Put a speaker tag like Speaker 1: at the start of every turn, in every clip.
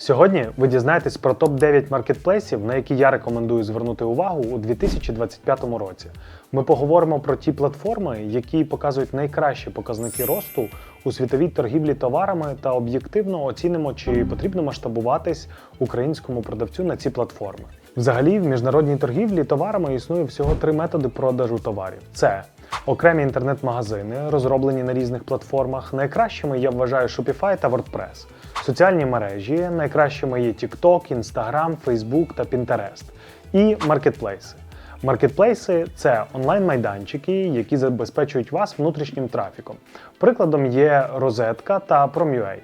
Speaker 1: Сьогодні ви дізнаєтесь про топ-9 маркетплейсів, на які я рекомендую звернути увагу у 2025 році. Ми поговоримо про ті платформи, які показують найкращі показники росту у світовій торгівлі товарами та об'єктивно оцінимо, чи потрібно масштабуватись українському продавцю на ці платформи. Взагалі, в міжнародній торгівлі товарами існує всього три методи продажу товарів: це окремі інтернет-магазини, розроблені на різних платформах. Найкращими я вважаю Shopify та WordPress. Соціальні мережі найкращими є TikTok, Instagram, Facebook та Pinterest. І маркетплейси. Маркетплейси це онлайн-майданчики, які забезпечують вас внутрішнім трафіком. Прикладом є Розетка та Prom.ua.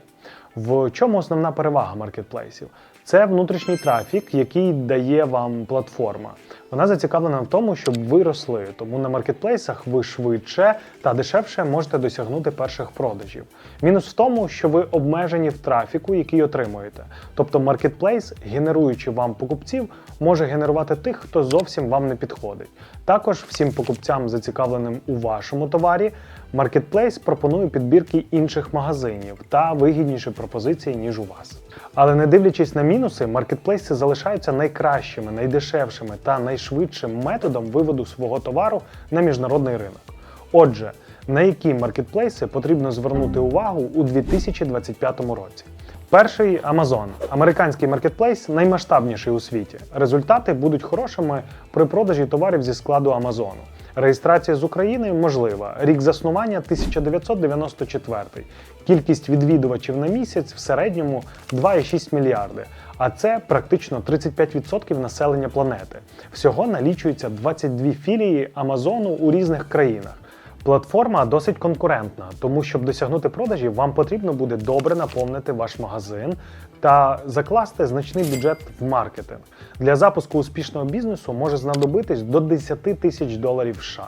Speaker 1: В чому основна перевага маркетплейсів? Це внутрішній трафік, який дає вам платформа. Вона зацікавлена в тому, щоб ви росли, тому на маркетплейсах ви швидше та дешевше можете досягнути перших продажів. Мінус в тому, що ви обмежені в трафіку, який отримуєте. Тобто маркетплейс, генеруючи вам покупців, може генерувати тих, хто зовсім вам не підходить. Також всім покупцям, зацікавленим у вашому товарі, маркетплейс пропонує підбірки інших магазинів та вигідніші пропозиції, ніж у вас. Але не дивлячись на мінуси, маркетплейси залишаються найкращими, найдешевшими та найшвидшим методом виводу свого товару на міжнародний ринок. Отже, на які маркетплейси потрібно звернути увагу у 2025 році? Перший Amazon. Американський маркетплейс наймасштабніший у світі. Результати будуть хорошими при продажі товарів зі складу Амазону. Реєстрація з України можлива. Рік заснування 1994. Кількість відвідувачів на місяць в середньому 2,6 мільярди. А це практично 35% населення планети. Всього налічується 22 філії Амазону у різних країнах. Платформа досить конкурентна, тому щоб досягнути продажів, вам потрібно буде добре наповнити ваш магазин та закласти значний бюджет в маркетинг. Для запуску успішного бізнесу може знадобитись до 10 тисяч доларів США.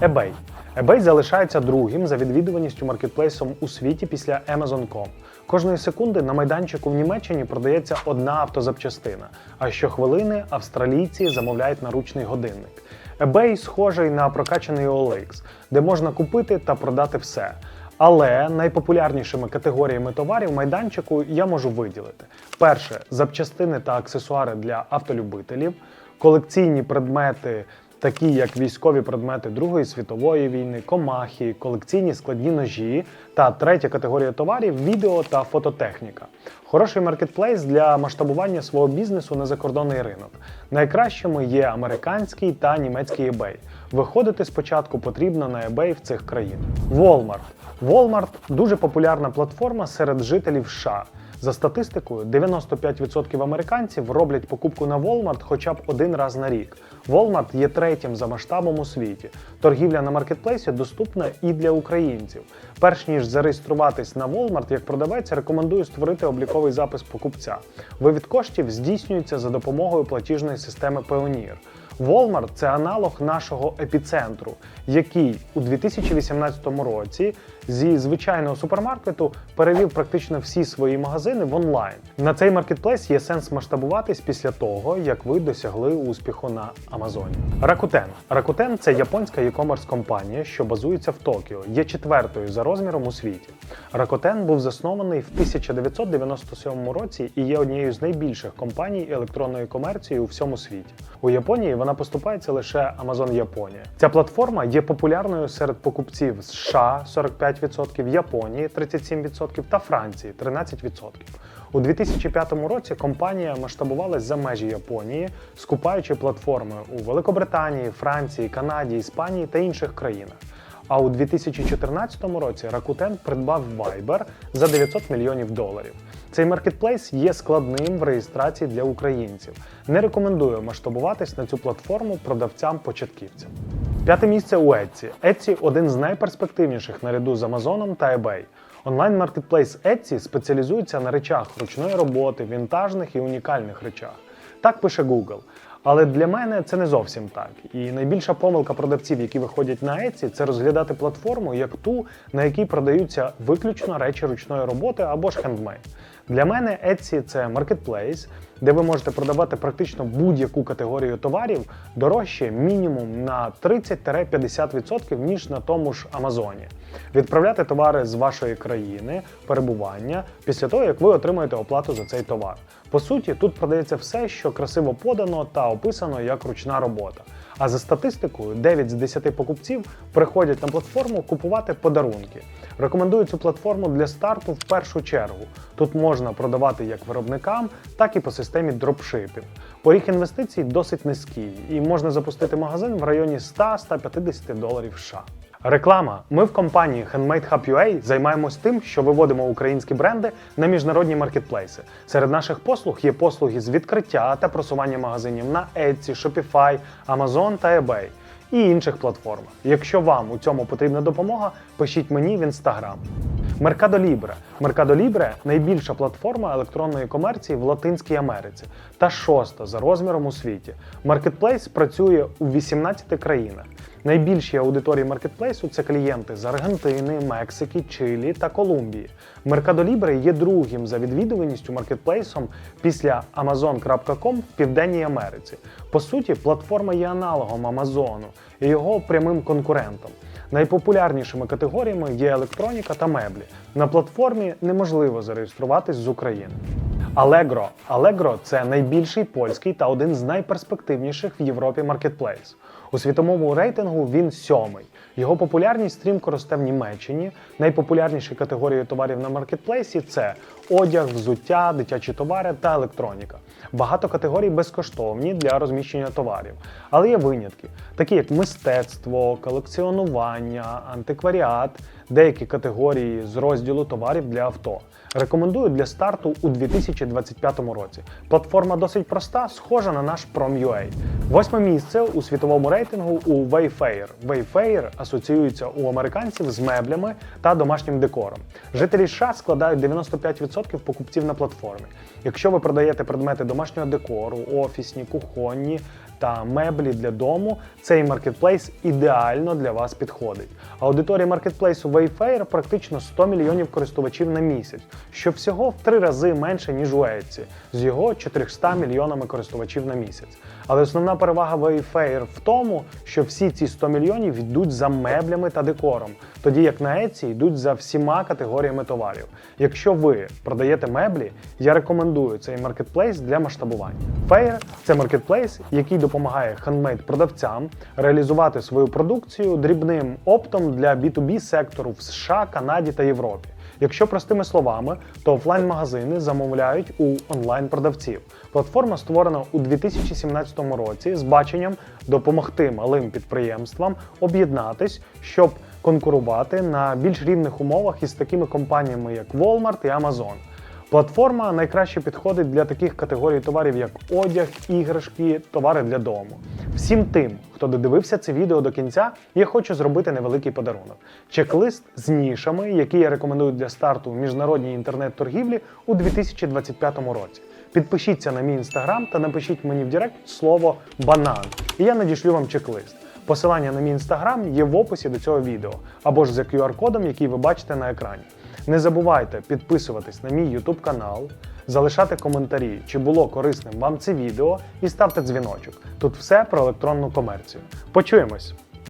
Speaker 1: eBay. eBay залишається другим за відвідуваністю маркетплейсом у світі після Amazon.com. Кожної секунди на майданчику в Німеччині продається одна автозапчастина, а щохвилини австралійці замовляють наручний годинник. eBay схожий на прокачаний OLX, де можна купити та продати все. Але найпопулярнішими категоріями товарів майданчику я можу виділити: перше запчастини та аксесуари для автолюбителів, колекційні предмети. Такі як військові предмети Другої світової війни, комахи, колекційні складні ножі та третя категорія товарів відео та фототехніка. Хороший маркетплейс для масштабування свого бізнесу на закордонний ринок. Найкращими є американський та німецький eBay. Виходити спочатку потрібно на eBay в цих країнах. Walmart. Walmart дуже популярна платформа серед жителів США. За статистикою, 95% американців роблять покупку на Walmart хоча б один раз на рік. Walmart є третім за масштабом у світі. Торгівля на маркетплейсі доступна і для українців. Перш ніж зареєструватись на Walmart як продавець, рекомендую створити обліковий запис покупця. Вивід коштів здійснюється за допомогою платіжної системи Payoneer. Walmart – це аналог нашого епіцентру, який у 2018 році зі звичайного супермаркету перевів практично всі свої магазини в онлайн. На цей маркетплейс є сенс масштабуватись після того, як ви досягли успіху на Амазоні. Rakuten. Rakuten – це японська e-commerce компанія, що базується в Токіо, є четвертою за розміром у світі. Rakuten був заснований в 1997 році і є однією з найбільших компаній електронної комерції у всьому світі. У Японії вона поступається лише Amazon Японія. Ця платформа є популярною серед покупців США 45%, Японії 37% та Франції 13%. У 2005 році компанія масштабувалась за межі Японії, скупаючи платформи у Великобританії, Франції, Канаді, Іспанії та інших країнах. А у 2014 році Rakuten придбав Viber за 900 мільйонів доларів. Цей маркетплейс є складним в реєстрації для українців. Не рекомендую масштабуватись на цю платформу продавцям-початківцям. П'яте місце у Etsy. Etsy – один з найперспективніших наряду з Amazon та eBay. Онлайн-маркетплейс Etsy спеціалізується на речах ручної роботи, вінтажних і унікальних речах. Так пише Google. Але для мене це не зовсім так. І найбільша помилка продавців, які виходять на Etsy, це розглядати платформу як ту, на якій продаються виключно речі ручної роботи або ж хендмейд. Для мене Etsy – це маркетплейс, де ви можете продавати практично будь-яку категорію товарів дорожче мінімум на 30-50% ніж на тому ж Амазоні. Відправляти товари з вашої країни, перебування після того, як ви отримаєте оплату за цей товар. По суті, тут продається все, що красиво подано та описано як ручна робота. А за статистикою, 9 з 10 покупців приходять на платформу купувати подарунки. Рекомендую цю платформу для старту в першу чергу. Тут можна продавати як виробникам, так і по системі дропшипів. Поріг інвестицій досить низький, і можна запустити магазин в районі 100-150 доларів США. Реклама. Ми в компанії Handmade Hub UA займаємось тим, що виводимо українські бренди на міжнародні маркетплейси. Серед наших послуг є послуги з відкриття та просування магазинів на Etsy, Shopify, Amazon та eBay і інших платформах. Якщо вам у цьому потрібна допомога, пишіть мені в Instagram. Mercado Libre. Mercado Libre – найбільша платформа електронної комерції в Латинській Америці та шоста за розміром у світі. Маркетплейс працює у 18 країнах. Найбільші аудиторії маркетплейсу це клієнти з Аргентини, Мексики, Чилі та Колумбії. Mercado Libre є другим за відвідуваністю маркетплейсом після Amazon.com в Південній Америці. По суті, платформа є аналогом Амазону і його прямим конкурентом. Найпопулярнішими категоріями є електроніка та меблі. На платформі неможливо зареєструватись з України. Allegro. Allegro – це найбільший польський та один з найперспективніших в Європі маркетплейс. У світовому рейтингу він сьомий. Його популярність стрімко росте в Німеччині. Найпопулярніші категорії товарів на маркетплейсі це одяг, взуття, дитячі товари та електроніка. Багато категорій безкоштовні для розміщення товарів, але є винятки, такі як мистецтво, колекціонування, антикваріат, деякі категорії з розділу товарів для авто. Рекомендую для старту у 2025 році. Платформа досить проста, схожа на наш Prom.ua. Восьме місце у світовому рейтингу у Wayfair. Wayfair асоціюється у американців з меблями та домашнім декором. Жителі США складають 95% покупців на платформі. Якщо ви продаєте предмети домашнього декору, офісні, кухонні та меблі для дому, цей маркетплейс ідеально для вас підходить. Аудиторія маркетплейсу Wayfair практично 100 мільйонів користувачів на місяць, що всього в три рази менше, ніж у Etsy, з його 400 мільйонами користувачів на місяць. Але основна перевага Wayfair в тому, що всі ці 100 мільйонів йдуть за меблями та декором, тоді як на Etsy йдуть за всіма категоріями товарів. Якщо ви продаєте меблі, я рекомендую цей маркетплейс для масштабування. Fair – це маркетплейс, який допомагає хендмейд-продавцям реалізувати свою продукцію дрібним оптом для B2B сектору в США, Канаді та Європі. Якщо простими словами, то офлайн-магазини замовляють у онлайн-продавців. Платформа створена у 2017 році з баченням допомогти малим підприємствам об'єднатись, щоб конкурувати на більш рівних умовах із такими компаніями, як Walmart і Amazon. Платформа найкраще підходить для таких категорій товарів, як одяг, іграшки, товари для дому. Всім тим, хто додивився це відео до кінця, я хочу зробити невеликий подарунок. Чек-лист з нішами, які я рекомендую для старту міжнародній інтернет-торгівлі у 2025 році. Підпишіться на мій інстаграм та напишіть мені в Директ слово банан, і я надішлю вам чек-лист. Посилання на мій інстаграм є в описі до цього відео або ж за QR-кодом, який ви бачите на екрані. Не забувайте підписуватись на мій YouTube канал, залишати коментарі, чи було корисним вам це відео, і ставте дзвіночок. Тут все про електронну комерцію. Почуємось!